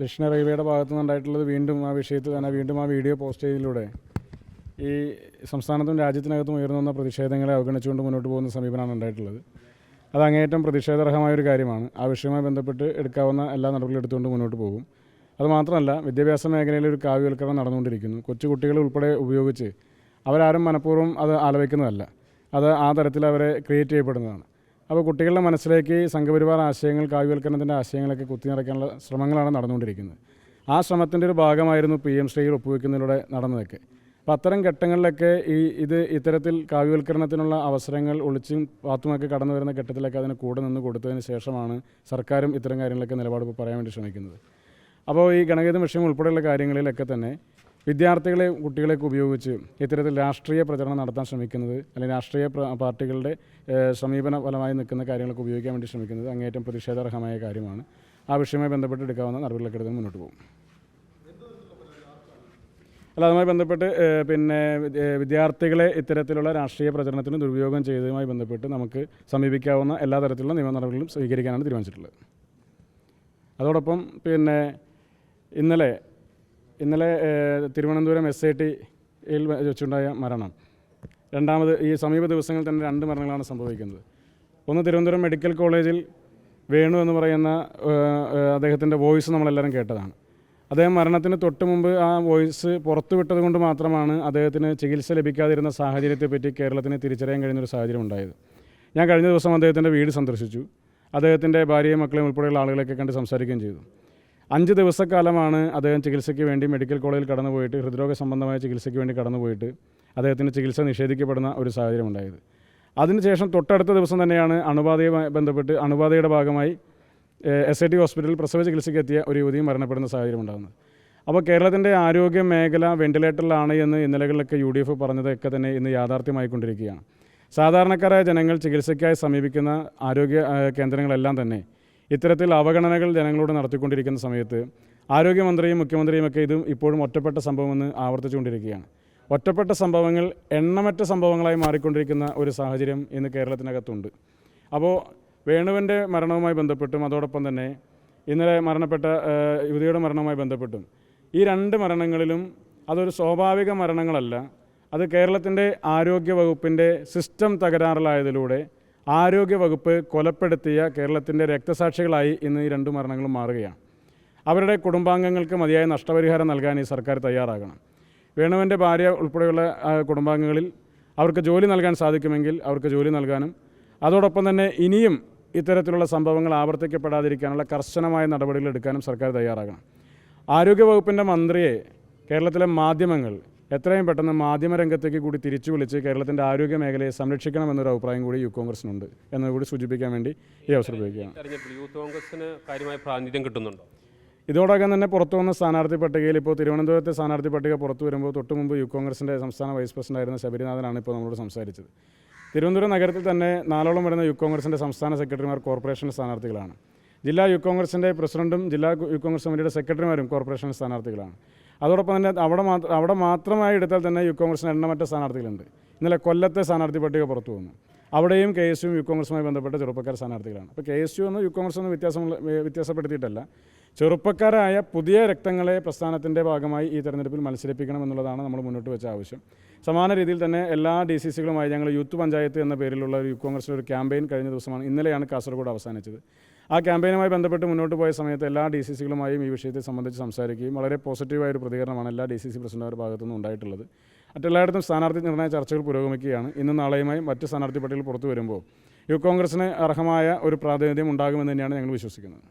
ദക്ഷിണ റെയിൽവേയുടെ ഭാഗത്തു നിന്നുണ്ടായിട്ടുള്ളത് വീണ്ടും ആ വിഷയത്തിൽ തന്നെ വീണ്ടും ആ വീഡിയോ പോസ്റ്റ് ചെയ്തതിലൂടെ ഈ സംസ്ഥാനത്തും രാജ്യത്തിനകത്തും ഉയർന്നു വന്ന പ്രതിഷേധങ്ങളെ അവഗണിച്ചുകൊണ്ട് മുന്നോട്ട് പോകുന്ന സമീപനമാണ് ഉണ്ടായിട്ടുള്ളത്. അത് അങ്ങേയറ്റം പ്രതിഷേധാർഹമായ ഒരു കാര്യമാണ്. ആ വിഷയവുമായി ബന്ധപ്പെട്ട് എടുക്കാവുന്ന എല്ലാ നടപടികളും എടുത്തുകൊണ്ട് മുന്നോട്ട് പോകും. അതുമാത്രമല്ല വിദ്യാഭ്യാസ മേഖലയിൽ ഒരു കാവ്യവൽക്കരണം നടന്നുകൊണ്ടിരിക്കുന്നു. കൊച്ചു കുട്ടികളെ ഉൾപ്പെടെ ഉപയോഗിച്ച് അവരാരും മനഃപൂർവം അത് ആലോചിക്കുന്നതല്ല അത് ആ തരത്തിൽ അവരെ ക്രിയേറ്റ് ചെയ്യപ്പെടുന്നതാണ്. അപ്പോൾ കുട്ടികളുടെ മനസ്സിലേക്ക് സംഘപരിവാർ ആശയങ്ങൾ കാവ്യവൽക്കരണത്തിന്റെ ആശയങ്ങളൊക്കെ കുത്തിനിറയ്ക്കാനുള്ള ശ്രമങ്ങളാണ് നടന്നുകൊണ്ടിരിക്കുന്നത്. ആ ശ്രമത്തിന്റെ ഒരു ഭാഗമായിരുന്നു പി എം ശ്രീയിൽ ഒപ്പുവെക്കുന്നതിലൂടെ നടന്നതൊക്കെ. അപ്പോൾ അത്തരം ഘട്ടങ്ങളിലൊക്കെ ഈ ഇത് ഇത്തരത്തിൽ കാവ്യവൽക്കരണത്തിനുള്ള അവസരങ്ങൾ ഒളിച്ചും പാത്തുമൊക്കെ കടന്നു വരുന്ന ഘട്ടത്തിലൊക്കെ അതിന് കൂടെ നിന്ന് കൊടുത്തതിന് ശേഷമാണ് സർക്കാരും ഇത്തരം കാര്യങ്ങളൊക്കെ നിലപാട് പറയാൻ വേണ്ടി ശ്രമിക്കുന്നത്. അപ്പോൾ ഈ ഗണഗീതം വിഷയം ഉൾപ്പെടെയുള്ള കാര്യങ്ങളിലൊക്കെ തന്നെ വിദ്യാർത്ഥികളെ കുട്ടികളെയൊക്കെ ഉപയോഗിച്ച് ഇത്തരത്തിൽ രാഷ്ട്രീയ പ്രചരണം നടത്താൻ ശ്രമിക്കുന്നത് അല്ലെങ്കിൽ രാഷ്ട്രീയ പാർട്ടികളുടെ സമീപന ഫലമായി നിൽക്കുന്ന കാര്യങ്ങളൊക്കെ ഉപയോഗിക്കാൻ വേണ്ടി ശ്രമിക്കുന്നത് അങ്ങേയറ്റം പ്രതിഷേധാർഹമായ കാര്യമാണ്. ആ വിഷയവുമായി ബന്ധപ്പെട്ട് എടുക്കാവുന്ന നടപടികളൊക്കെ എടുത്ത് മുന്നോട്ട് പോകും. അല്ല അതുമായി ബന്ധപ്പെട്ട് പിന്നെ വിദ്യാർത്ഥികളെ ഇത്തരത്തിലുള്ള രാഷ്ട്രീയ പ്രചരണത്തിന് ദുരുപയോഗം ചെയ്തതുമായി ബന്ധപ്പെട്ട് നമുക്ക് സമീപിക്കാവുന്ന എല്ലാ തരത്തിലുള്ള നിയമ നടപടികളും സ്വീകരിക്കാനാണ് തീരുമാനിച്ചിട്ടുള്ളത്. അതോടൊപ്പം പിന്നെ ഇന്നലെ ഇന്നലെ തിരുവനന്തപുരം എസ് ഐ ടിയിൽ വെച്ചുണ്ടായ മരണം. രണ്ടാമത് ഈ സമീപ ദിവസങ്ങളിൽ തന്നെ രണ്ട് മരണങ്ങളാണ് സംഭവിക്കുന്നത്. ഒന്ന് തിരുവനന്തപുരം മെഡിക്കൽ കോളേജിൽ വേണു എന്ന് പറയുന്ന അദ്ദേഹത്തിന്റെ വോയിസ് നമ്മളെല്ലാവരും കേട്ടതാണ്. അദ്ദേഹം മരണത്തിന് തൊട്ട് മുമ്പ് ആ വോയിസ് പുറത്തുവിട്ടത് കൊണ്ട് മാത്രമാണ് അദ്ദേഹത്തിന് ചികിത്സ ലഭിക്കാതിരുന്ന സാഹചര്യത്തെപ്പറ്റി കേരളത്തിന് തിരിച്ചറിയാൻ കഴിഞ്ഞൊരു സാഹചര്യം ഉണ്ടായത്. ഞാൻ കഴിഞ്ഞ ദിവസം അദ്ദേഹത്തിന്റെ വീട് സന്ദർശിച്ചു. അദ്ദേഹത്തിന്റെ ഭാര്യയും മക്കളെയും ഉൾപ്പെടെയുള്ള ആളുകളെയൊക്കെ കണ്ട് സംസാരിക്കുകയും ചെയ്തു. അഞ്ച് ദിവസക്കാലമാണ് അദ്ദേഹം ചികിത്സയ്ക്ക് വേണ്ടി മെഡിക്കൽ കോളേജിൽ കടന്നുപോയിട്ട് ഹൃദ്രോഗ സംബന്ധമായ ചികിത്സയ്ക്ക് വേണ്ടി കടന്നുപോയിട്ട് അദ്ദേഹത്തിന് ചികിത്സ നിഷേധിക്കപ്പെടുന്ന ഒരു സാഹചര്യം ഉണ്ടായത് അതിനുശേഷം തൊട്ടടുത്ത ദിവസം തന്നെയാണ് അണുബാധയുമായി ബന്ധപ്പെട്ട് അണുബാധയുടെ ഭാഗമായി എസ് ഐ ടി ഹോസ്പിറ്റലിൽ പ്രസവ ചികിത്സയ്ക്ക് എത്തിയ ഒരു യുവതിയും മരണപ്പെടുന്ന സാഹചര്യം ഉണ്ടാകുന്നത് അപ്പോൾ കേരളത്തിന്റെ ആരോഗ്യ മേഖല വെന്റിലേറ്ററിലാണ് എന്ന് ഇന്നലകളിലൊക്കെ യു ഡി എഫ് പറഞ്ഞതൊക്കെ തന്നെ ഇന്ന് യാഥാർത്ഥ്യമായിക്കൊണ്ടിരിക്കുകയാണ്. സാധാരണക്കാരായ ജനങ്ങൾ ചികിത്സയ്ക്കായി സമീപിക്കുന്ന ആരോഗ്യ കേന്ദ്രങ്ങളെല്ലാം തന്നെ ഇത്തരത്തിൽ അവഗണനകൾ ജനങ്ങളോട് നടത്തിക്കൊണ്ടിരിക്കുന്ന സമയത്ത് ആരോഗ്യമന്ത്രിയും മുഖ്യമന്ത്രിയും ഒക്കെ ഇതും ഇപ്പോഴും ഒറ്റപ്പെട്ട സംഭവമെന്ന് ആവർത്തിച്ചുകൊണ്ടിരിക്കുകയാണ്. ഒറ്റപ്പെട്ട സംഭവങ്ങൾ എണ്ണമറ്റ സംഭവങ്ങളായി മാറിക്കൊണ്ടിരിക്കുന്ന ഒരു സാഹചര്യം ഇന്ന് കേരളത്തിനകത്തുണ്ട്. അപ്പോൾ വേണുവിന്റെ മരണവുമായി ബന്ധപ്പെട്ടും അതോടൊപ്പം തന്നെ ഇന്നലെ മരണപ്പെട്ട യുവതിയുടെ മരണവുമായി ബന്ധപ്പെട്ടും ഈ രണ്ട് മരണങ്ങളിലും അതൊരു സ്വാഭാവിക മരണങ്ങളല്ല. അത് കേരളത്തിന്റെ ആരോഗ്യ വകുപ്പിന്റെ സിസ്റ്റം തകരാറിലായതിലൂടെ ആരോഗ്യ വകുപ്പ് കൊലപ്പെടുത്തിയ കേരളത്തിന്റെ രക്തസാക്ഷികളായി ഇന്ന് ഈ രണ്ട് മരണങ്ങളും മാറുകയാണ്. അവരുടെ കുടുംബാംഗങ്ങൾക്ക് മതിയായ നഷ്ടപരിഹാരം നൽകാൻ ഈ സർക്കാർ തയ്യാറാകണം. വേണുവിന്റെ ഭാര്യ ഉൾപ്പെടെയുള്ള കുടുംബാംഗങ്ങളിൽ അവർക്ക് ജോലി നൽകാൻ സാധിക്കുമെങ്കിൽ അവർക്ക് ജോലി നൽകാനും അതോടൊപ്പം തന്നെ ഇനിയും ഇത്തരത്തിലുള്ള സംഭവങ്ങൾ ആവർത്തിക്കപ്പെടാതിരിക്കാനുള്ള കർശനമായ നടപടികൾ എടുക്കാനും സർക്കാർ തയ്യാറാകണം. ആരോഗ്യവകുപ്പിന്റെ മന്ത്രിയെ കേരളത്തിലെ മാധ്യമങ്ങൾ എത്രയും പെട്ടെന്ന് മാധ്യമരംഗത്തേക്ക് കൂടി തിരിച്ചു വിളിച്ച് കേരളത്തിന്റെ ആരോഗ്യ മേഖലയെ സംരക്ഷിക്കണമെന്നൊരു അഭിപ്രായം കൂടി യു കോൺഗ്രസിനുണ്ട്. എന്നതുകൂടി സൂചിപ്പിക്കാൻ വേണ്ടി ഈ അവസരം ഉപയോഗിക്കുകയാണ്. ഇതോടൊക്കെ യൂത്ത് കോൺഗ്രസിന് കാര്യമായ പ്രാതിനിധ്യം കിട്ടുന്നുണ്ടോ? ഇതോടൊപ്പം തന്നെ പുറത്തു വന്ന സ്ഥാനാർത്ഥി പട്ടികയിൽ ഇപ്പോൾ തിരുവനന്തപുരത്തെ സ്ഥാനാർത്ഥി പട്ടിക പുറത്തു വരുമ്പോൾ തൊട്ട് മുമ്പ് യു കോൺഗ്രസിന്റെ സംസ്ഥാന വൈസ് പ്രസിഡന്റ് ആയിരുന്ന ശബരിനാഥനാണ് ഇപ്പോൾ നമ്മളോട് സംസാരിച്ചത്. തിരുവനന്തപുരം നഗരത്തിൽ തന്നെ നാലോളം വരുന്ന യു കോൺഗ്രസിന്റെ സംസ്ഥാന സെക്രട്ടറിമാർ കോർപ്പറേഷൻ സ്ഥാനാർത്ഥികളാണ്. ജില്ലാ യു കോൺഗ്രസിന്റെ പ്രസിഡന്റും ജില്ലാ യു കോൺഗ്രസ് കമ്മിറ്റിയുടെ സെക്രട്ടറിമാരും കോർപ്പറേഷൻ സ്ഥാനാർത്ഥികളാണ്. അതോടൊപ്പം തന്നെ അവിടെ മാത്രം അവിടെ മാത്രമായി എടുത്താൽ തന്നെ യു കോൺഗ്രസിന് എണ്ണമറ്റ സ്ഥാനാർത്ഥികളുണ്ട്. ഇന്നലെ കൊല്ലത്തെ സ്ഥാനാർത്ഥി പട്ടിക പുറത്തു വന്നു. അവിടെയും കെ എസ് യുവും യു കോൺഗ്രസുമായി ബന്ധപ്പെട്ട ചെറുപ്പക്കാർ സ്ഥാനാർത്ഥികളാണ്. അപ്പോൾ കെ എസ് യു എന്ന് യു കോൺഗ്രസ് ഒന്നും വ്യത്യാസമുള്ള വ്യത്യാസപ്പെടുത്തിയിട്ടല്ല. ചെറുപ്പക്കാരായ പുതിയ രക്തങ്ങളെ പ്രസ്ഥാനത്തിന്റെ ഭാഗമായി ഈ തെരഞ്ഞെടുപ്പിൽ മത്സരിപ്പിക്കണം എന്നുള്ളതാണ് നമ്മൾ മുന്നോട്ട് വെച്ച ആവശ്യം. സമാന രീതിയിൽ തന്നെ എല്ലാ ഡി സി സികളുമായി ഞങ്ങൾ യൂത്ത് പഞ്ചായത്ത് എന്ന പേരിലുള്ള ഒരു യു കോൺഗ്രസിന്റെ ഒരു ക്യാമ്പയിൻ കഴിഞ്ഞ ദിവസമാണ് ഇന്നലെയാണ് കാസർഗോഡ് അവസാനിച്ചത്. ആ ക്യാമ്പയിനുമായി ബന്ധപ്പെട്ട് മുന്നോട്ട് പോയ സമയത്ത് എല്ലാ ഡി സി സികളുമായും ഈ വിഷയത്തെ സംബന്ധിച്ച് സംസാരിക്കുകയും വളരെ പോസിറ്റീവായ ഒരു പ്രതികരണമാണ് എല്ലാ ഡി സി സി പ്രസിഡന്റുമാരുടെ ഭാഗത്തുനിന്ന് ഉണ്ടായിട്ടുള്ളത്. മറ്റെല്ലായിടത്തും സ്ഥാനാർത്ഥി നിർണയ ചർച്ചകൾ പുരോഗമിക്കുകയാണ്. ഇന്നും നാളെയുമായി മറ്റ് സ്ഥാനാർത്ഥി പട്ടികയിൽ പുറത്തു വരുമ്പോൾ യു കോൺഗ്രസിന് അർഹമായ ഒരു പ്രാതിനിധ്യം ഉണ്ടാകുമെന്ന് തന്നെയാണ് ഞങ്ങൾ വിശ്വസിക്കുന്നത്.